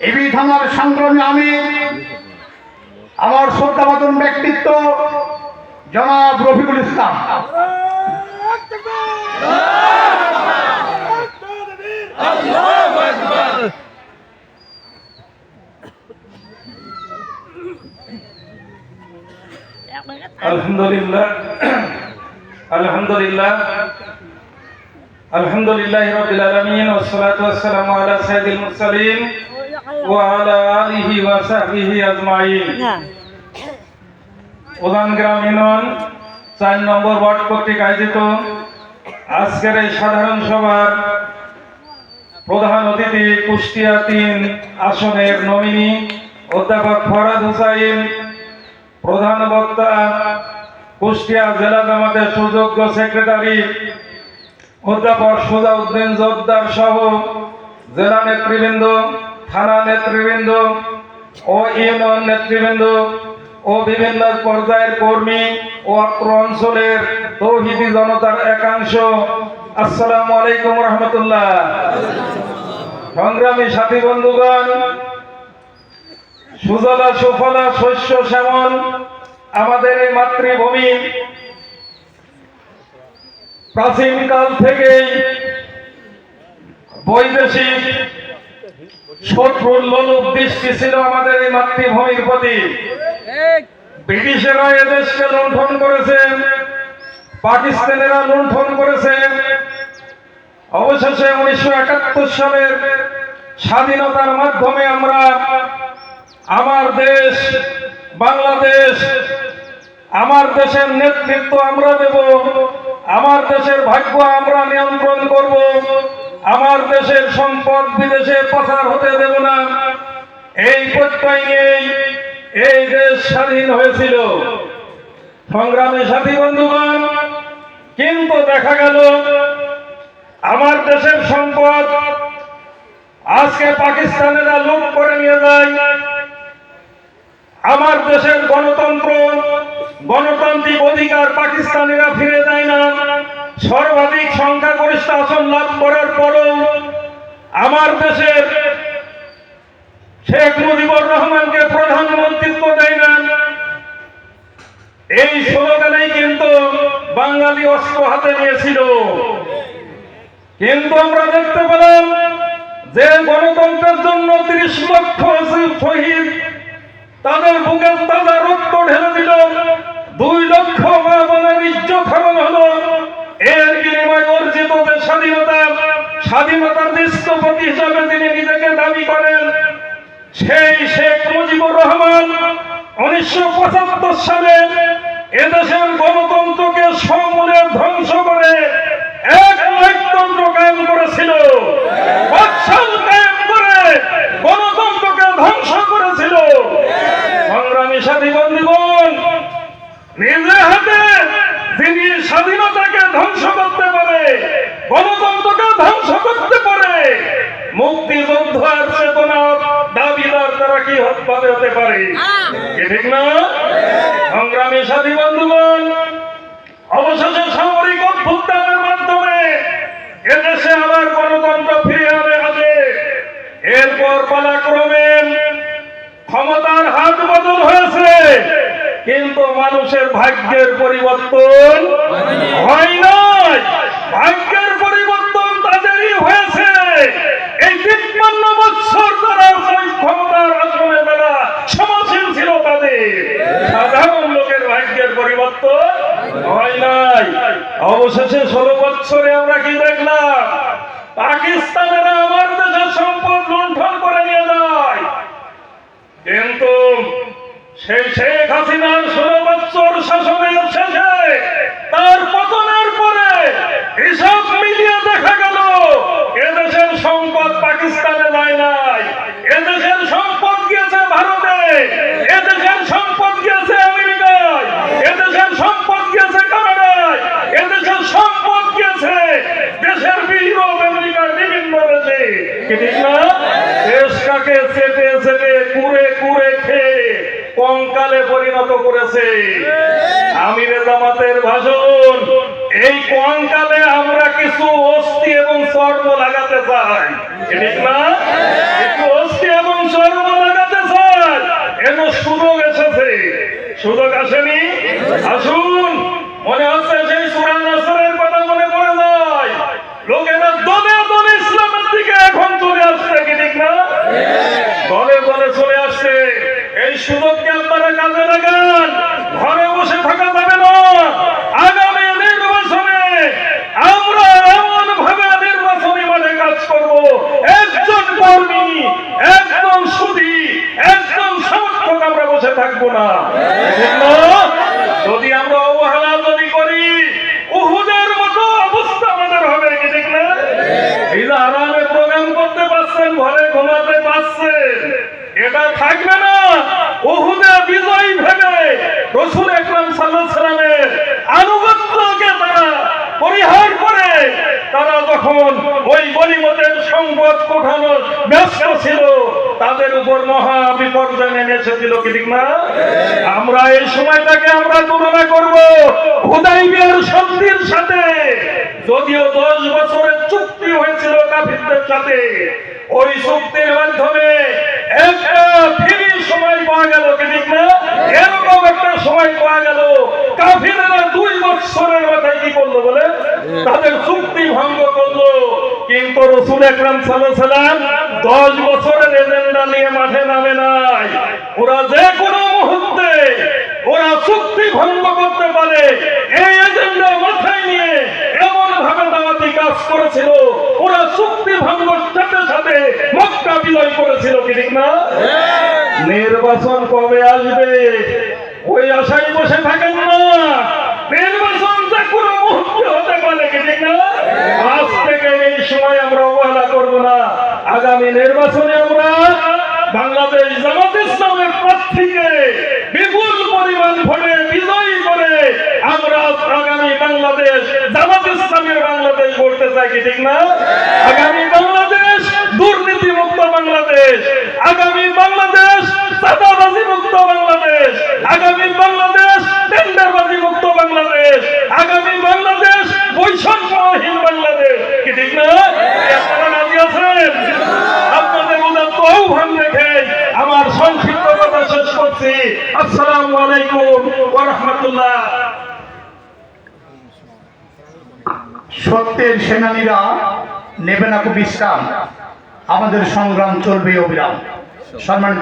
AB থানার সংগ্রামী আমি আমার শ্রদ্ধাবাদন ব্যক্তিত্ব জনাব রফিকুল ইসলাম। আলহামদুলিল্লাহ আলহামদুলিল্লাহ আলহামদুলিল্লাহ ইউনিয়ন চার নম্বর ওয়ার্ড কর্তৃক আয়োজিত আজকের এই সাধারণ সভার প্রধান অতিথি কুষ্টিয়া তিন আসনের নমিনি অধ্যাপক ফরাদ হুসাইন প্রধান বক্তা কুষ্টিয়া জেলা জামাতের সুযোগ্য সেক্রেটারি অধ্যাপক সুজাউদ্দিন জোরদার সহ জেলা নেতৃবৃন্দ থানা নেতৃবৃন্দ, ও ইউনিয়ন নেতৃবৃন্দ, ও বিভিন্ন পর্যায়ের কর্মী ও অত্র অঞ্চলের তৌহিদি জনতার একাংশ, আসসালামু আলাইকুম রহমতুল্লাহ। সংগ্রামী সাথী বন্ধুগণ, সুজলা সুফলা শস্য শ্যামল, আমাদের এই মাতৃভূমি। প্রাচীনকাল থেকেই বৈদেশিক শত্রুর লোলুপ দৃষ্টি ছিল আমাদের এই মাতৃভূমির প্রতি। ব্রিটিশেরা এদেশকে লুণ্ঠন করেছে পাকিস্তানেরা লুণ্ঠন করেছে। অবশেষে উনিশশো একাত্তর সালের স্বাধীনতার মাধ্যমে আমরা আমার দেশ বাংলাদেশ আমার দেশের নেতৃত্ব আমরা দেব আমার দেশের ভাগ্য আমরা নিয়ন্ত্রণ করব। আমার দেশের সম্পদ বিদেশে পাচার হতে দেব না। এই প্রত্যয় এই দেশ স্বাধীন হয়েছিল। সংগ্রামী সাথী বন্ধুগণ, কিন্তু দেখা গেল, আমার দেশের সম্পদ আজকে পাকিস্তানেরা লুট করে নিয়ে যায়। আমার দেশের গণতন্ত্র, গণতান্ত্রিক অধিকার পাকিস্তানিরা ফিরে দেয় না। সর্বাধিক সংখ্যাগরিষ্ঠ আসন লাভ করার পরও আমার দেশের শেখ মুজিবুর রহমানকে প্রধানমন্ত্রিত্ব দেয় না। এই স্লোগানেই কিন্তু বাঙালি অস্ত্র হাতে নিয়েছিল। কিন্তু আমরা দেখতে পেলাম যে গণতন্ত্রের জন্য ত্রিশ লক্ষ শহীদ তাদের বুকের তাজা রক্ত ঢেলে দিল। দুই লক্ষ মা বোনের ইজ্জত হলো। এর বিনিময় অর্জিত স্বাধীনতা, স্বাধীনতার দৃশ্যপতি হিসাবে তিনি নিজেকে দাবি করেন, সেই শেখ মুজিবুর রহমান উনিশশো পঁচাত্তর সালে এদেশের গণতন্ত্রকে সমূলে ধ্বংস করে এক নায়কতন্ত্র কায়েম করেছিল বাদশাহ কায়েম করে গণতন্ত্রকে ধ্বংস করেছিল সংগ্রামী সাথী বন্ধুগণ নিজে হাতে যিনি স্বাধীনতাকে ধ্বংস করতে পারে গণতন্ত্রকে ধ্বংস করতে পারে মুক্তিযুদ্ধ আর চেতনার দাবিদার তারা কি হতে পারে। কি ঠিক না? সংগ্রামী সাথী বন্ধুগণ অবশেষে সামরিক অভ্যুত্থানের মাধ্যমে এদেশে আবার গণতন্ত্র ফিরে আনে আছে এরপর পালাক্রমে ক্ষমতার হাত বদল হয়েছে কিন্তু মানুষের ভাগ্যের পরিবর্তন হয় নাই ভাগ্যের পরিবর্তন তাদেরই হয়েছে এই তিপ্পান্ন বৎসর তারা ওই ক্ষমতার আসনে তারা সমাসীন ছিল তাদের সাধারণ লোকের ভাগ্যের পরিবর্তন হয় নাই অবশেষে ষোলো বছরে আমরা কি দেখলাম? পাকিস্তানেরা আমার দেশের সম্পদ লুণ্ঠন করে নিয়ে যায়। কিন্তু সেই শেখ হাসিনার ষোলো বছর শাসনের শেষে পরিণত করেছে। আমিরে জামাতের ভাষণ। এই কোয়াঙ্কালে আমরা কিছু অস্থি এবং সর্ব লাগাতে চাই। ঠিক না? কিছু অস্থি এবং সর্ব লাগাতে চাই। এমন সুযোগ এসেছে। সুযোগ আসেনি? আসুন পরিহার করে, তারা যখন ওই গরিমতের সংবাদ কোঠানোর ব্যস্ত ছিল, তাদের উপর মহা বিপর্যয় নেমে এসেছিল, কি না? আমরা এই সময়টাকে আমরা তুলনা করব হুদাইবিয়ার সন্ধির সাথে। যদিও দশ বছরের চুক্তি হয়েছিল কাফিরদের সাথে, ওই চুক্তির মাধ্যমে একটা ফ্রি সময় পাওয়া গেল, কি না? এরকম একটা সময় পাওয়া গেল কাফিরেরা দুই বছরের মাথায় কি করল বলে তাদের চুক্তি ভঙ্গ করল। কিন্তু রসুল একরাম সাল্লাম দশ বছরের এজেন্ডা নিয়ে মাঠে নামে নাই। ওরা যে কোনো মুহূর্তে ওরা চুক্তি ভঙ্গ করতে পারে। এই এজেন্ডা মাথায় নিয়ে এমন ভাবে দাওয়াতি কাজ করেছিল। ওরা চুক্তি ভঙ্গর সাথে সাথে মক্কা বিজয় করেছিল কি ঠিক না? নির্বাচন কবে আসবে? ওই আশায় বসে থাকেন না। বাংলাদেশ জামাত বিপুল পরিমাণ ভোটে বিজয়ী আমরা আগামী বাংলাদেশ, জামাত ইসলামের বাংলাদেশ গড়তে চাই ঠিক না? আগামী বাংলাদেশ দুর্নীতি মুক্ত বাংলাদেশ, আগামী বাংলাদেশ চাঁদাবাজি মুক্ত বাংলাদেশ আগামী বাংলাদেশ টেন্ডারবাজি মুক্ত বাংলাদেশ আগামী বাংলাদেশ বৈষম্যহীন বাংলাদেশ কি ঠিক না এই আপনারা রাজি আছেন আপনাদের উদাত্ত আহ্বান রেখে আমার সংক্ষিপ্ত কথা করছি আসসালামু আলাইকুম ওয়া রাহমাতুল্লাহ। সত্যের সেনানীরা নেবে না বিশ্রাম। আমাদের সংগ্রাম চলবে অবিরাম। সম্মানিত